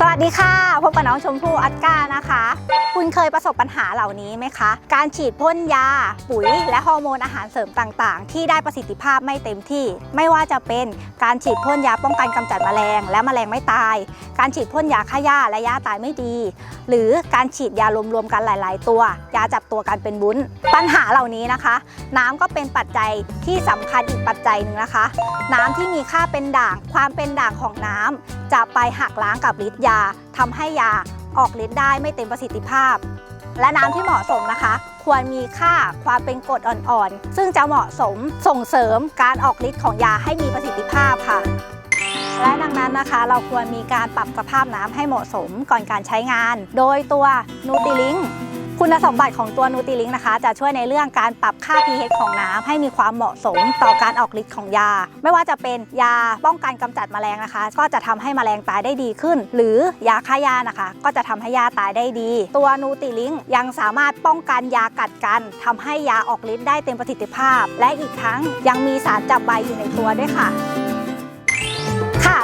สวัสดีค่ะ พบกับน้องชมพู่อัดก้านะคะ คุณเคยประสบปัญหาเหล่านี้ไหมคะ การฉีดพ่นยา ปุ๋ย และฮอร์โมนอาหารเสริมต่างๆ ที่ได้ประสิทธิภาพไม่เต็มที่ ไม่ว่าจะเป็นการฉีดพ่นยาป้องกันกำจัดแมลง และแมลงไม่ตาย การฉีดพ่นยาฆ่าหญ้าและหญ้าตายไม่ดี หรือการฉีดยารวมๆกันหลาย ๆ ตัว ยาจับตัวกันเป็นวุ้น ปัญหาเหล่านี้นะคะ น้ำก็เป็นปัจจัยที่สำคัญอีกปัจจัยหนึ่งนะคะ น้ำที่มีค่าเป็นด่าง ความเป็นด่างของน้ำจะไปหักล้างกับฤทธิ์ยาทำให้ยา ออกฤทธิ์ได้ไม่เต็มประสิทธิภาพ และน้ำที่เหมาะสมนะคะ ควรมีค่าความเป็นกรดอ่อนๆ ซึ่งจะเหมาะสมส่งเสริมการออกฤทธิ์ของยาให้มีประสิทธิภาพค่ะ และดังนั้นนะคะ เราควรมีการปรับสภาพน้ำให้เหมาะสมก่อนการใช้งาน โดยตัวนูติลิง คุณสมบัติของตัวนูติลิงนะคะ จะช่วยในเรื่องการปรับค่า pH ของน้ำให้มีความเหมาะสมต่อการออกฤทธิ์ของยา ไม่ว่าจะเป็นยาป้องกันกำจัดแมลงนะคะ ก็จะทำให้แมลงตายได้ดีขึ้น หรือยาฆ่าหญ้านะคะ ก็จะทำให้ยาตายได้ดี ตัวนูติลิงยังสามารถป้องกันยากัดกันทำให้ยาออกฤทธิ์ได้เต็มประสิทธิภาพ และอีกทั้งยังมีสารจับใบอยู่ในตัวด้วยค่ะ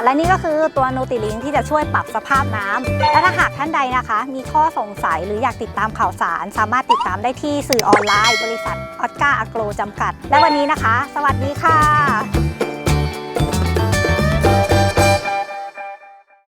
และนี่ก็คือตัวนูติลิงที่จะช่วยปรับสภาพน้ำและถ้าหากท่านใดนะคะ มีข้อสงสัยหรืออยากติดตามข่าวสาร สามารถติดตามได้ที่สื่อออนไลน์ บริษัทออสการ์อโกรจำกัด และวันนี้นะคะ สวัสดีค่ะ